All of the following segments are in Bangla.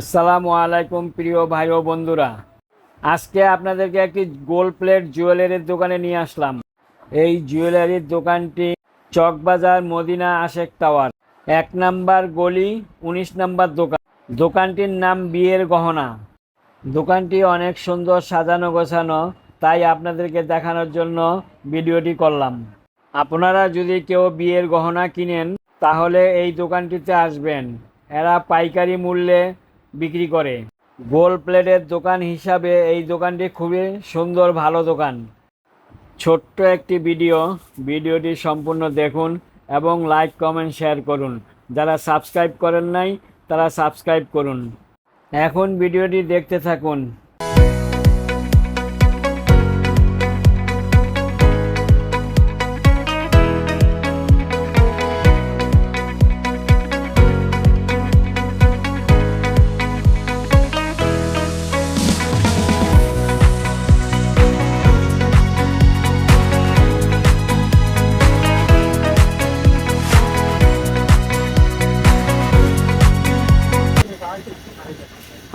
আসসালামু আলাইকুম প্রিয় ভাই ও বন্ধুরা। আজকে আপনাদেরকে একটি গোল্ড প্লেট জুয়েলারির দোকানে নিয়ে আসলাম। এই জুয়েলারির দোকানটি চকবাজার মদিনা আশেক টাওয়ার। এক নাম্বার গলি, উনিশ নাম্বার দোকান। দোকানটির নাম বিয়ের গহনা। দোকানটি অনেক সুন্দর সাজানো গোছানো, তাই আপনাদেরকে দেখানোর জন্য ভিডিওটি করলাম। আপনারা যদি কেউ বিয়ের গহনা কিনেন, তাহলে এই দোকানটিতে আসবেন। এরা পাইকারি মূল্যে বিক্রি করে। গোল্ড প্লেটের দোকান হিসাবে এই দোকানটি খুবই সুন্দর, ভালো দোকান। ছোট্ট একটি ভিডিও। ভিডিওটি সম্পূর্ণ দেখুন এবং লাইক, কমেন্ট, শেয়ার করুন। যারা সাবস্ক্রাইব করেন নাই, তারা সাবস্ক্রাইব করুন। এখন ভিডিওটি দেখতে থাকুন।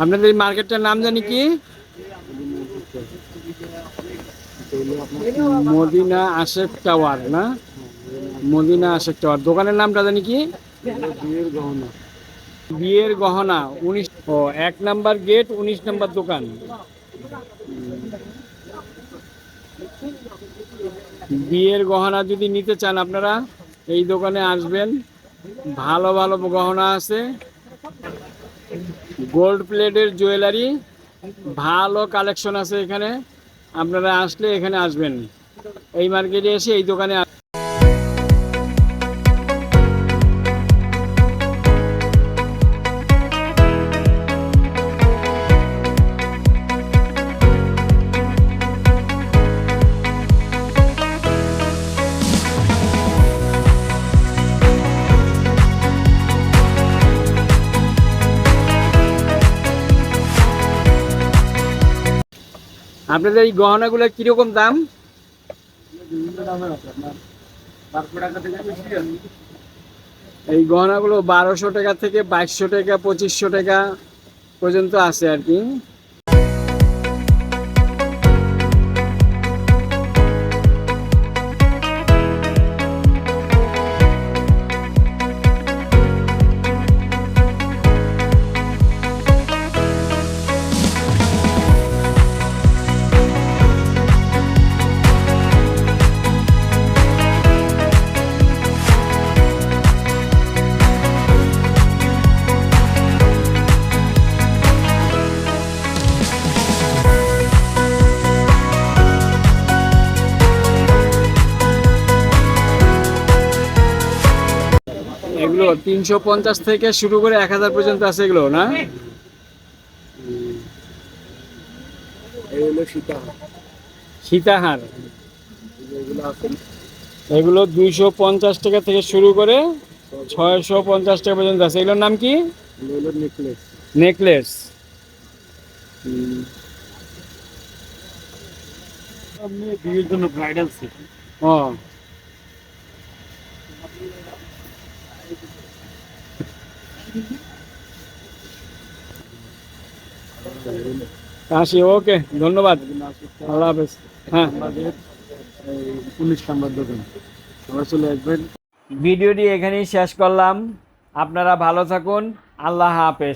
আপনাদের এই মার্কেটটার নাম জানি কি? মদিনা আশেফ টাওয়ার, না? মদিনা আশেক টাওয়ার। দোকানের নামটা জানি কি? বিয়ের গহনা বিয়ের গহনা। উনিশ ও, এক নাম্বার গেট, উনিশ নাম্বার দোকান। বিয়ের গহনা যদি নিতে চান আপনারা, এই দোকানে আসবেন। ভালো ভালো গহনা আছে। গোল্ড প্লেটের জুয়েলারি, ভালো কালেকশন আছে এখানে। আপনারা আসলে এখানে আসবেন। এই মার্কেটে এসে এই দোকানে আপনাদের এই গহনাগুলোর কীরকম দাম? এই গহনাগুলো বারোশো টাকা থেকে বাইশশো টাকা, পঁচিশশো টাকা পর্যন্ত আছে আর কি। এগুলো তিনশো পঞ্চাশ থেকে শুরু করে এক হাজার পর্যন্ত আছে এগুলো না? সীতাহার। এগুলো দুইশো পঞ্চাশ টাকা থেকে শুরু করে ছয়শো পঞ্চাশ টাকা পর্যন্ত আছে। এগুলোর নাম কি? নেকলেস নেকলেস আপনি জন্য ব্রাইডাল সেট ও। আসি ওকে ধন্যবাদ। আল্লাহ হাফেজ। হ্যাঁ। উনিশ নম্বর দোকান। সবাই চলে আসবেন। ভিডিওটি এখানেই শেষ করলাম। আপনারা ভালো থাকুন। আল্লাহ হাফেজ।